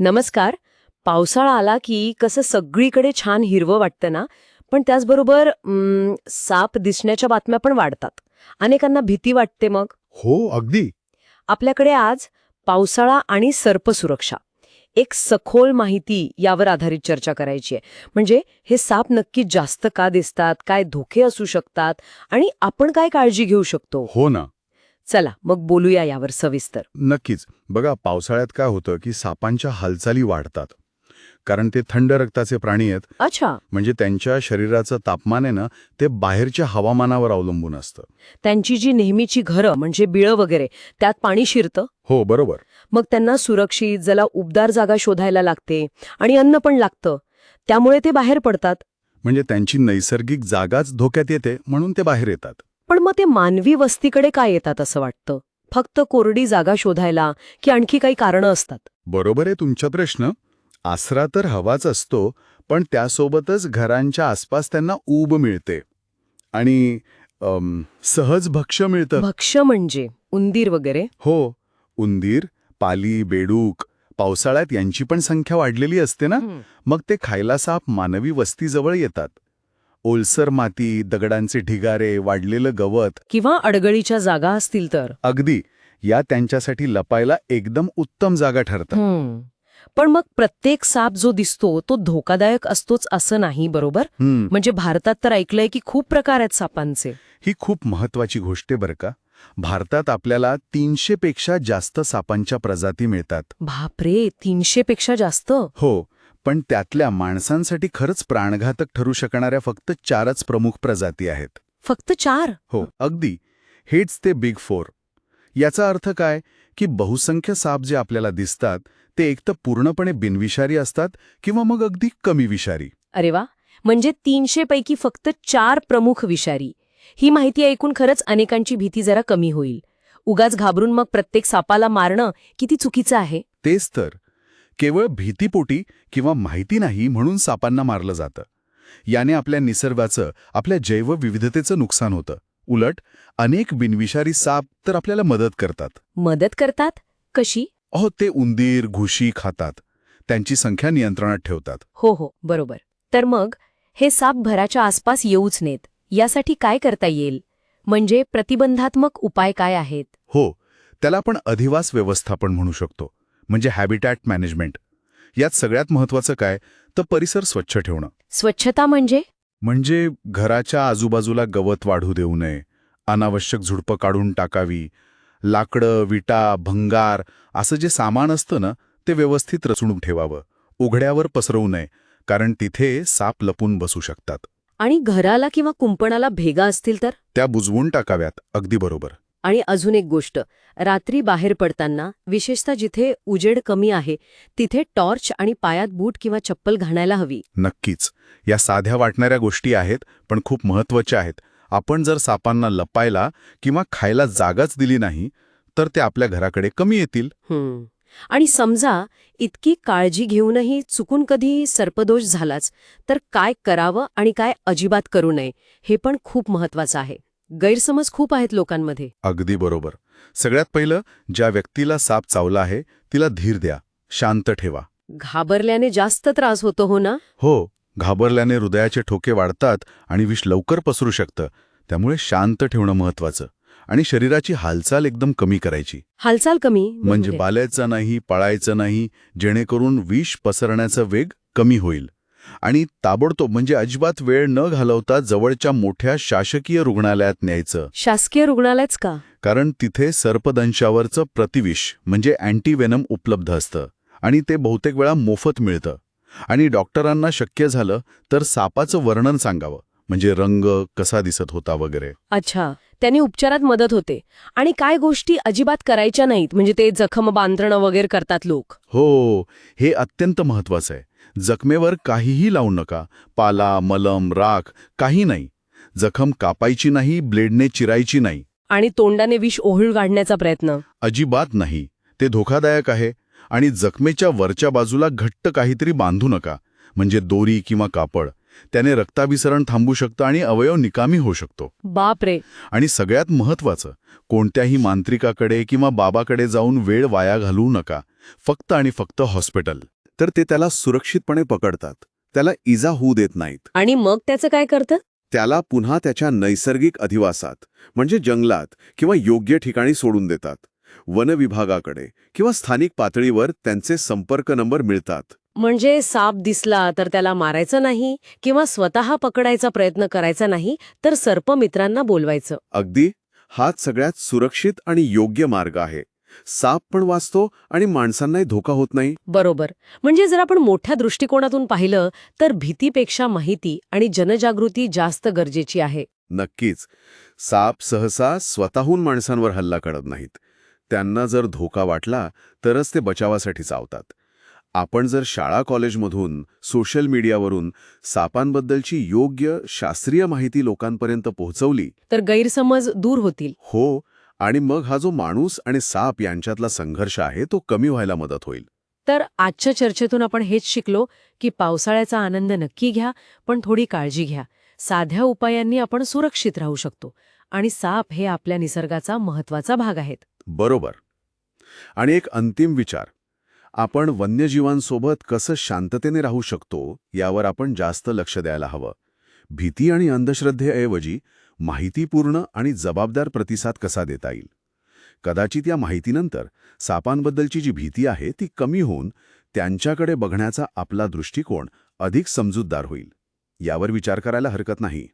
नमस्कार. पावसाळा आला की कसं सगळीकडे छान हिरवं वाटतं ना? पण त्याचबरोबर साप दिसण्याच्या बातम्या पण वाढतात. अनेकांना भीती वाटते मग. हो अगदी. आपल्याकडे आज पावसाळा आणि सर्पसुरक्षा एक सखोल माहिती यावर आधारित चर्चा करायची आहे. म्हणजे हे साप नक्की जास्त का दिसतात? काय धोके असू शकतात? आणि आपण काय काळजी घेऊ शकतो? हो ना. चला मग बोलूया यावर सविस्तर. नक्कीच. बघा पावसाळ्यात काय होतं की सापांच्या हालचाली वाढतात. कारण ते थंड रक्ताचे प्राणी आहेत. अच्छा. म्हणजे त्यांच्या शरीराचं तापमान आहे ना ते बाहेरच्या हवामानावर अवलंबून असतं. त्यांची जी नेहमीची घरं म्हणजे बिळं वगैरे त्यात पाणी शिरतं? हो बरोबर. मग त्यांना सुरक्षित जला उबदार जागा शोधायला लागते आणि अन्न पण लागतं. त्यामुळे ते बाहेर पडतात? म्हणजे त्यांची नैसर्गिक जागाच धोक्यात येते म्हणून ते बाहेर येतात. पण मग ते मानवी वस्तीकडे काय येतात असं वाटतं? फक्त कोरडी जागा शोधायला की आणखी काही कारणं असतात? बरोबर आहे तुमचा प्रश्न. आसरा तर हवाच असतो पण त्यासोबतच घरांच्या आसपास त्यांना ऊब मिळते. आणि अम, सहज भक्ष्य मिळतं. भक्ष्य म्हणजे? उंदीर वगैरे? हो. उंदीर पाली बेडूक पावसाळ्यात यांची पण संख्या वाढलेली असते ना? मग ते खायला साप मानवी वस्तीजवळ येतात. ओलसर माती दगडांचे ढिगारे वाढलेलं गवत किंवा अडगळीच्या जागा असतील तर? अगदी. या त्यांच्यासाठी लपायला एकदम उत्तम जागा ठरतात हम्म. पण मग प्रत्येक साप जो दिसतो तो धोकादायक असतोच असं नाही बरोबर? हम्म, म्हणजे भारतात तर ऐकलंय की खूप प्रकार आहेत सापांचे. ही खूप महत्वाची गोष्ट आहे बरं का. भारतात आपल्याला तीनशे पेक्षा जास्त सापांच्या प्रजाती मिळतात. बापरे! तीनशे पेक्षा जास्त? हो. पण त्यातल्या माणसांसाठी खरंच प्राणघातक ठरू शकणाऱ्या फक्त चारच प्रमुख प्रजाती आहेत. फक्त चार? हो अगदी. हेच ते बिग फोर. याचा अर्थ काय? की बहुसंख्य साप जे आपल्याला दिसतात ते एक तर पूर्णपणे बिनविषारी असतात किंवा मग अगदी कमी विषारी. अरे वा! म्हणजे तीनशे पैकी फक्त चार प्रमुख विषारी. ही माहिती ऐकून खरंच अनेकांची भीती जरा कमी होईल. उगाच घाबरून मग प्रत्येक सापाला मारणं किती चुकीचं आहे? तेच तर. केवळ भीतीपोटी किंवा माहिती नाही म्हणून सापांना मारलं जातं. याने आपल्या निसर्गाचं आपल्या जैवविविधतेचं नुकसान होतं. उलट अनेक बिनविषारी साप तर आपल्याला मदत करतात. मदत करतात? कशी? अहो ते उंदीर घुशी खातात. त्यांची संख्या नियंत्रणात ठेवतात. हो हो बरोबर. तर मग हे साप भराच्या आसपास येऊच नेत. यासाठी काय करता येईल? म्हणजे प्रतिबंधात्मक उपाय काय आहेत? हो त्याला आपण अधिवास व्यवस्थापन म्हणू शकतो. म्हणजे हॅबिटॅट मॅनेजमेंट. यात सगळ्यात महत्वाचं काय? तर परिसर स्वच्छ ठेवणं. स्वच्छता म्हणजे? म्हणजे घराच्या आजूबाजूला गवत वाढू देऊ नये अनावश्यक झुडपं काढून टाकावी लाकडं विटा भंगार असं जे सामान असतं ना ते व्यवस्थित रचून ठेवावं. उघड्यावर पसरवू नये कारण तिथे साप लपून बसू शकतात. आणि घराला किंवा कुंपणाला भेगा असतील तर? त्या बुजवून टाकाव्यात अगदी बरोबर. आणि अजून एक गोष्ट रात्री बाहेर पडताना विशेषतः जिथे उजेड कमी आहे तिथे टॉर्च आणि पायात बूट किंवा चप्पल घालायला हवी. नक्कीच. या साध्या वाटणाऱ्या गोष्टी आहेत पण खूप महत्त्वाच्या आहेत. आपण जर सापांना लपायला किंवा खायला जागाच दिली नाही तर ते आपल्या घराकडे कमी येतील. आणि समजा इतकी काळजी घेऊनही चुकून कधी सर्पदोष झालाच तर काय करावं आणि काय अजिबात करू नये हे पण खूप महत्वाचं आहे. गैरसमज खूप आहेत लोकांमध्ये. अगदी बरोबर. सगळ्यात पहिलं ज्या व्यक्तीला साप चावला आहे तिला धीर द्या शांत ठेवा. घाबरल्याने जास्त त्रास होतो हो ना? हो घाबरल्याने हृदयाचे ठोके वाढतात आणि विष लवकर पसरू शकतं. त्यामुळे शांत ठेवणं महत्वाचं. आणि शरीराची हालचाल एकदम कमी करायची. हालचाल कमी? म्हणजे बालायचं नाही पळायचं नाही जेणेकरून विष पसरण्याचा वेग कमी होईल. आणि ताबडतोब म्हणजे अजिबात वेळ न घालवता जवळच्या मोठ्या शासकीय रुग्णालयात न्यायचं. शासकीय रुग्णालयच का? कारण तिथे सर्पदंशावरचं प्रतिविष म्हणजे अँटीवेनम उपलब्ध असतं. आणि ते बहुतेक वेळा मोफत मिळतं. आणि डॉक्टरांना शक्य झालं तर सापाचं वर्णन सांगावं म्हणजे रंग कसा दिसत होता वगैरे. अच्छा त्यांनी उपचारात मदत होते. आणि काय गोष्टी अजिबात करायच्या नाहीत म्हणजे ते जखम बांधणं वगैरे करतात लोक. हो हे अत्यंत महत्वाचं आहे. जखमेवर काहीही लावू नका. पाला मलम राख काही नाही. जखम कापायची नाही ब्लेडने चिरायची नाही. आणि तोंडाने विष ओहळ काढण्याचा प्रयत्न. अजिबात नाही. ते धोकादायक आहे आणि जखमेच्या वरच्या बाजूला घट्ट काहीतरी बांधू नका. म्हणजे दोरी किंवा कापड. त्याने रक्ताभिसरण थांबू शकतं आणि अवयव निकामी होऊ शकतो. बापरे! आणि सगळ्यात महत्वाचं कोणत्याही मांत्रिकाकडे किंवा बाबाकडे जाऊन वेळ वाया घालवू नका. फक्त आणि फक्त हॉस्पिटल. तर ते त्याला सुरक्षितपणे पकडतात. त्याला इजा होऊ देत नाहीत. आणि मग त्याचं काय करतं? त्याला पुन्हा त्याच्या नैसर्गिक अधिवासात म्हणजे जंगलात किंवा योग्य ठिकाणी सोडून देतात. वन विभागाकडे किंवा स्थानिक पातळीवर त्यांचे संपर्क नंबर मिळतात. म्हणजे साप दिसला तर त्याला मारायचं नाही किंवा स्वतः पकडायचा प्रयत्न करायचा नाही तर सर्पमित्रांना बोलवायचं. अगदी. हाच सगळ्यात सुरक्षित आणि योग्य मार्ग आहे. साप पण वाचतो आणि माणसांनाही धोका होत नाही. बरोबर. म्हणजे जर आपण मोठ्या दृष्टिकोनातून पाहिलं तर भीतीपेक्षा माहिती आणि जनजागृती जास्त गरजेची आहे. नक्कीच. साप सहसा स्वतःहून माणसांवर हल्ला करत नाहीत. त्यांना जर धोका वाटला तरच ते बचावासाठी चावतात. आपण जर शाळा कॉलेजमधून सोशल मीडियावरून सापांबद्दलची योग्य शास्त्रीय माहिती लोकांपर्यंत पोहोचवली तर गैरसमज दूर होतील. हो आणि मग हा जो माणूस आणि साप यांच्यातला संघर्ष आहे तो कमी व्हायला मदत होईल. तर आजच्या चर्चेतून आपण हेच शिकलो की पावसाळ्याचा आनंद नक्की घ्या पण थोडी काळजी घ्या. साध्या उपायांनी आपण सुरक्षित राहू शकतो आणि साप हे आपल्या निसर्गाचा महत्त्वाचा भाग आहेत. बरोबर. आणि एक अंतिम विचार. आपण वन्यजीवांसोबत कसं शांततेने राहू शकतो यावर आपण जास्त लक्ष द्यायला हवं. भीती आणि अंधश्रद्धेऐवजी माहितीपूर्ण आणि जबाबदार प्रतिसाद कसा देता येईल? कदाचित या माहितीनंतर सापांबद्दलची जी भीती आहे ती कमी होऊन त्यांच्याकडे बघण्याचा आपला दृष्टिकोन अधिक समजूतदार होईल. यावर विचार करायला हरकत नाही.